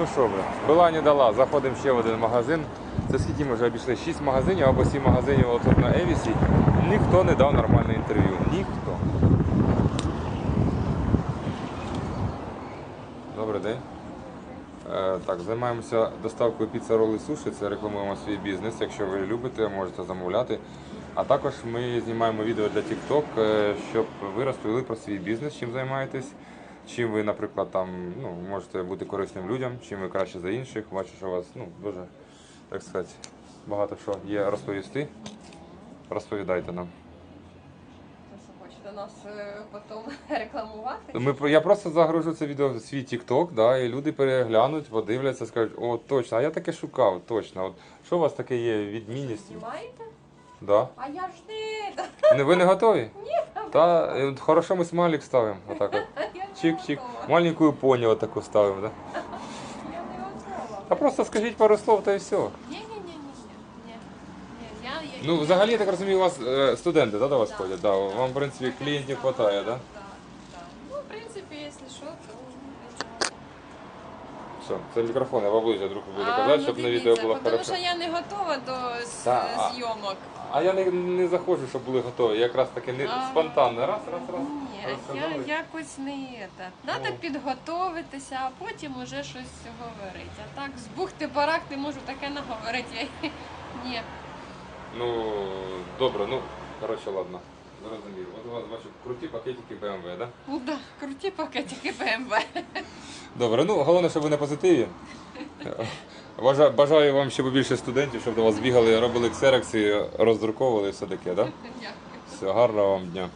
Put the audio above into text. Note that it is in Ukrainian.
Ну що, бля, була не дала. Заходимо ще в один магазин. Це скільки ми вже обійшли? 6 магазинів або 7 магазинів отут на Евісі. Ніхто не дав нормальне інтерв'ю. Ніхто. Добрий день. Е, так, займаємося доставкою піца роли суші. Це рекламуємо свій бізнес. Якщо ви любите, можете замовляти. А також ми знімаємо відео для TikTok, е, щоб ви розповіли про свій бізнес, чим займаєтесь. Чим ви, наприклад, там ну, можете бути корисним людям, чим ви краще за інших. Бачу, що у вас ну, дуже, так сказати, багато що є розповісти. Розповідайте нам. Хочете нас е, потім рекламувати? Ми, я просто загружу це відео в свій TikTok, да, і люди переглянуть, подивляться, скажуть, о, точно, а я таке шукав, точно. От, що у вас таке є відмінність? Знімаєте? Да. А я ж не. Не, ви не готові? Ні. Та, е, хорошо ми смайлик ставимо. Отак от. Чик-чик. Маленькую пони вот такую ставим, да? А просто скажіть пару слов та і все. Ну, взагалі, я так розумію, у вас е, студенти да, до вас Да. ходять? Да. Вам, в принципі, клієнтів вистачає, да? Так, так. Ну, в принципі, якщо що, то. Все, це мікрофон, я поближче друг буду казати, ну, щоб на відео було Тому що я не готова до с- Та, а- зйомок. А я не, не заходжу, щоб були готові. Якраз таки не А. спонтанно. Раз, раз, раз. Ні, розказали. я якось не це. Треба Ну. підготовитися, а потім уже щось говорити. А так, з бухти-барахти можу таке наговорити. Я... Ні. Ну, добре, ну, коротше, ладно. Зрозумів. От у вас бачу круті пакетики BMW, да? Ну да, круті пакетики BMW. Добре, ну головне, щоб ви на позитиві. Бажаю вам ще побільше студентів, щоб до вас бігали, робили ксерокси, роздруковували і все таке, да? Все, гарного вам дня.